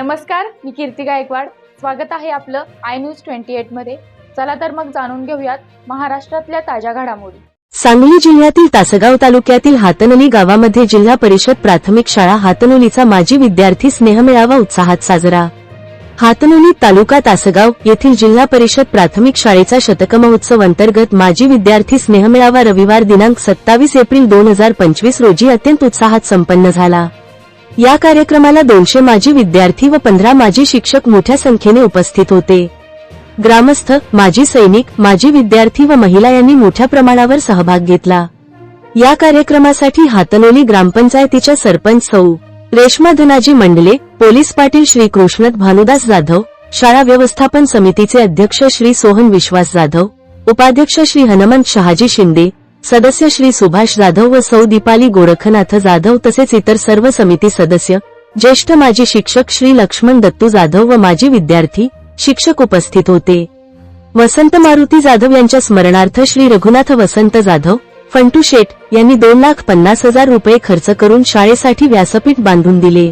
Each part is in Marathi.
नमस्कार मी कीर्ती गायकवाड. स्वागत आहे आपलं आय न्यूज ट्वेंटी एटमध्ये चला तर मग जाणून घेऊयात महाराष्ट्रातल्या ताज्या घडामोडी. सांगली जिल्ह्यातील तासगाव तालुक्यातील हातनली गावामध्ये जिल्हा परिषद प्राथमिक शाळा हातनोलीचा माजी विद्यार्थी स्नेहमेळावा उत्साहात साजरा. हातनोली तालुका तासगाव येथील जिल्हा परिषद प्राथमिक शाळेचा शतकमहोत्सव अंतर्गत माजी विद्यार्थी स्नेहमेळावा रविवार दिनांक सत्तावीस एप्रिल दोन हजार पंचवीस रोजी अत्यंत उत्साहात संपन्न झाला. या कार्यक्रमाला दोनशे माजी विद्यार्थी व पंधरा माजी शिक्षक मोठ्या संख्येने उपस्थित होते. ग्रामस्थ माजी सैनिक माजी विद्यार्थी व महिला यांनी मोठ्या प्रमाणावर सहभाग घेतला. या कार्यक्रमासाठी हातनोली ग्रामपंचायतीच्या सरपंच सौ. रेश्मा धनाजी मंडले पोलीस पाटील श्री कृष्णत भानुदास जाधव शाळा व्यवस्थापन समितीचे अध्यक्ष श्री सोहन विश्वास जाधव उपाध्यक्ष श्री हनुमंत शहाजी शिंदे सदस्य श्री सुभाष जाधव व सौ दीपाली गोरखनाथ जाधव तसेच इतर सर्व समिती सदस्य ज्येष्ठ माजी शिक्षक श्री लक्ष्मण दत्तू जाधव व माजी विद्यार्थी शिक्षक उपस्थित होते. वसंत मारुती जाधव यांच्या स्मरणार्थ श्री रघुनाथ वसंत जाधव फंटू शेठ यांनी दोन लाख पन्नास हजार रुपये खर्च करून शाळेसाठी व्यासपीठ बांधून दिले.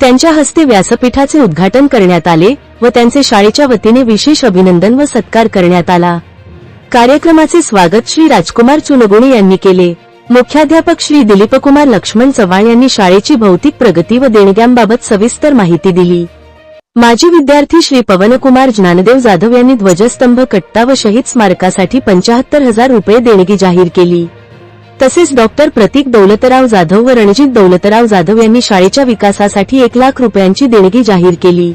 त्यांच्या हस्ते व्यासपीठाचे उद्घाटन करण्यात आले व त्यांचे शाळेच्या वतीने विशेष अभिनंदन व सत्कार करण्यात आला. कार्यक्रमाचे स्वागत श्री राजकुमार चुनगुणे यांनी केले. मुख्याध्यापक श्री दिलीपकुमार लक्ष्मण चव्हाण यांनी शाळेची भौतिक प्रगती व देणग्यांबाबत सविस्तर माहिती दिली. माजी विद्यार्थी श्री पवनकुमार ज्ञानदेव जाधव यांनी ध्वजस्तंभ कट्टा व शहीद स्मारकासाठी पंचाहत्तर हजार रुपये देणगी जाहीर केली. तसेच डॉक्टर प्रतीक दौलतराव जाधव व रणजित दौलतराव जाधव यांनी शाळेच्या विकासासाठी एक लाख रुपयांची देणगी जाहीर केली.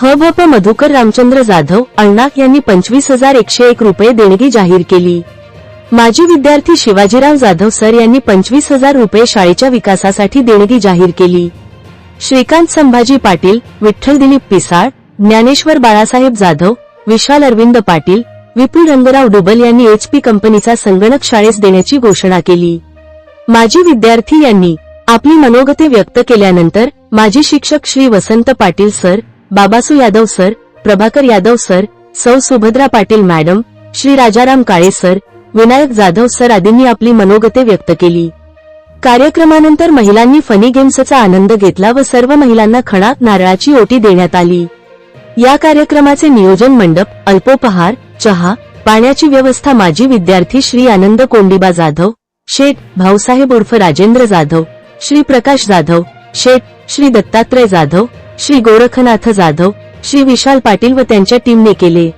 हभप मधुकर रामचंद्र जाधव अण्णाक यांनी पंचवीस हजार एकशे एक रुपये देणगी जाहीर केली. माजी विद्यार्थी शिवाजीराव जाधव सर यांनी पंचवीस हजार रुपये शाळेच्या विकासासाठी देणगी जाहीर केली. श्रीकांत संभाजी पाटील विठ्ठल दिलीप पिसाळ ज्ञानेश्वर बाळासाहेब जाधव विशाल अरविंद पाटील विपुल रंगराव डुबल यांनी एचपी कंपनीचा संगणक शाळेस देण्याची घोषणा केली. माजी विद्यार्थी यांनी आपली मनोगते व्यक्त केल्यानंतर माजी शिक्षक Shri Vasant Patil sir Babasu Yadav sir Prabhakar Yadav sir सौ Subhadra Patil madam Shri Rajaram Kale sir Vinayak Jadhav sir आदींनी आपली मनोगते व्यक्त केली. कार्यक्रमानंतर महिलांनी फनी गेम्सचा आनंद घेतला व सर्व महिलांना खणात नारळाची ओटी देण्यात आली. या कार्यक्रमाचे नियोजन मंडप अल्पोपहार चहा पाण्याची व्यवस्था माजी विद्यार्थी श्री आनंद कोंडिबा जाधव शेठ भाऊसाहेब उर्फ राजेंद्र जाधव श्री प्रकाश जाधव शेठ श्री दत्तात्रय जाधव श्री गोरखनाथ जाधव श्री विशाल पाटील व त्यांच्या टीमने केले.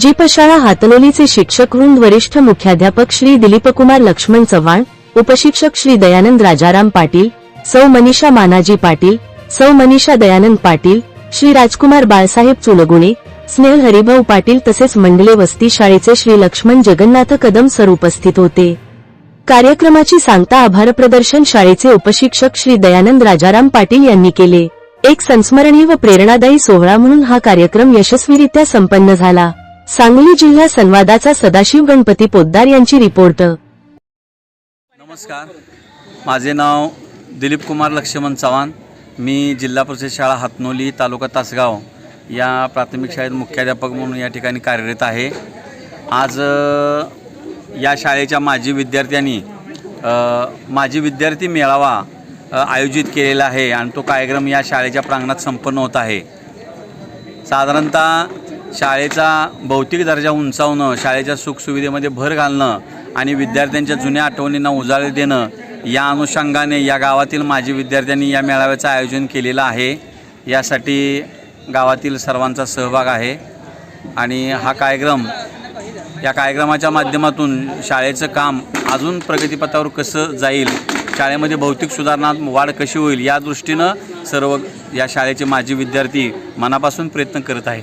जीपशाळा हातनोलीचे शिक्षक वृंद वरिष्ठ मुख्याध्यापक श्री दिलीपकुमार लक्ष्मण चव्हाण उपशिक्षक श्री दयानंद राजाराम पाटील सौ मनीषा मानाजी पाटील सौ मनीषा दयानंद पाटील श्री राजकुमार बाळसाहेब चुलगुणे स्नेहल हरिभाऊ पाटील तसेच मंडले वस्ती शाळेचे श्री लक्ष्मण जगन्नाथ कदम सर उपस्थित होते. कार्यक्रमाची सांगता आभार प्रदर्शन शाळेचे उपशिक्षक श्री दयानंद राजाराम पाटील यांनी केले. एक संस्मरणीय व प्रेरणादायी सोहळा म्हणून हा कार्यक्रम यशस्वीरित्या संपन्न झाला. सांगली जिल्हा संवादाचा सदाशिव गणपती पोद्दार यांची रिपोर्ट. नमस्कार. माझे नाव दिलीप कुमार लक्ष्मण चव्हाण. मी जिल्हा परिषद शाळा हातनोली तालुका तासगाव या प्राथमिक शाळेत मुख्याध्यापक म्हणून या ठिकाणी कार्यरत आहे. आज या शाळेच्या माजी विद्यार्थ्यांनी माजी विद्यार्थी मेळावा आयोजित केलेला आहे आणि तो कार्यक्रम या शाळेच्या प्रांगणात संपन्न होत आहे. साधारणतः शाळेचा भौतिक दर्जा उंचावणं शाळेच्या सुखसुविधेमध्ये भर घालणं आणि विद्यार्थ्यांच्या जुन्या आठवणींना उजाळे देणं या अनुषंगाने या गावातील माजी विद्यार्थ्यांनी या मेळाव्याचं आयोजन केलेलं आहे. यासाठी गावातील सर्वांचा सहभाग आहे आणि हा कार्यक्रम या कार्यक्रमाच्या माध्यमातून शाळेचं काम अजून प्रगतीपथावर कसं जाईल शाळेमध्ये भौतिक सुधारणा वाढ कशी होईल या दृष्टीनं सर्व या शाळेचे माजी विद्यार्थी मनापासून प्रयत्न करत आहेत.